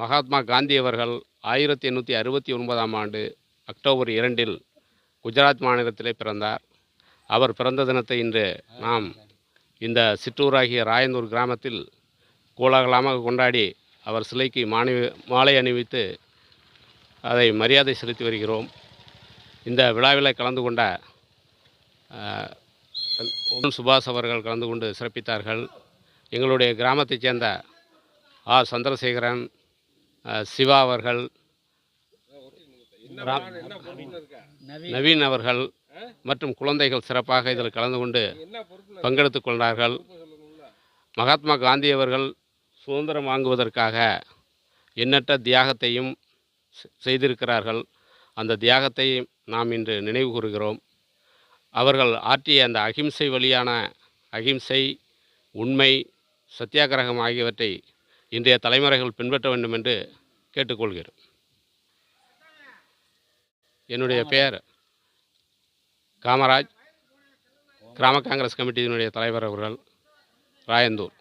மகாத்மா காந்தி அவர்கள் ஆயிரத்தி எண்ணூற்றி அறுபத்தி ஒன்பதாம் ஆண்டு அக்டோபர் இரண்டில் குஜராத் மாநிலத்திலே பிறந்தார். அவர் பிறந்த தினத்தை இன்று நாம் இந்த சிற்றூராகிய ராயந்தூர் கிராமத்தில் கோலாகலமாக கொண்டாடி அவர் சிலைக்கு மாணி மாலை அணிவித்து அதை மரியாதை செலுத்தி வருகிறோம். இந்த விழாவில் கலந்து கொண்ட ஓம் சுபாஷ் அவர்கள் கலந்து கொண்டு சிறப்பித்தார்கள். எங்களுடைய கிராமத்தைச் சேர்ந்த ஆ சந்திரசேகரன் சிவா அவர்கள் ராம்- நவீன் அவர்கள் மற்றும் குழந்தைகள் சிறப்பாக இதில் கலந்து கொண்டு பங்கெடுத்துக் கொண்டார்கள். மகாத்மா காந்தி அவர்கள் சுதந்திரம் வாங்குவதற்காக எண்ணற்ற தியாகத்தையும் செய்திருக்கிறார்கள். அந்த தியாகத்தை நாம் இன்று நினைவு கூறுகிறோம். அவர்கள் ஆற்றிய அந்த அகிம்சை வழியான அகிம்சை உண்மை சத்தியாகிரகம் ஆகியவற்றை இன்றைய தலைமுறைகள் பின்பற்ற வேண்டும் என்று கேட்டுக்கொள்கிறோம் என்னுடைய பெயர் காமராஜ். கிராம காங்கிரஸ் கமிட்டியினுடைய தலைவர் அவர்கள் ராயந்தூர்.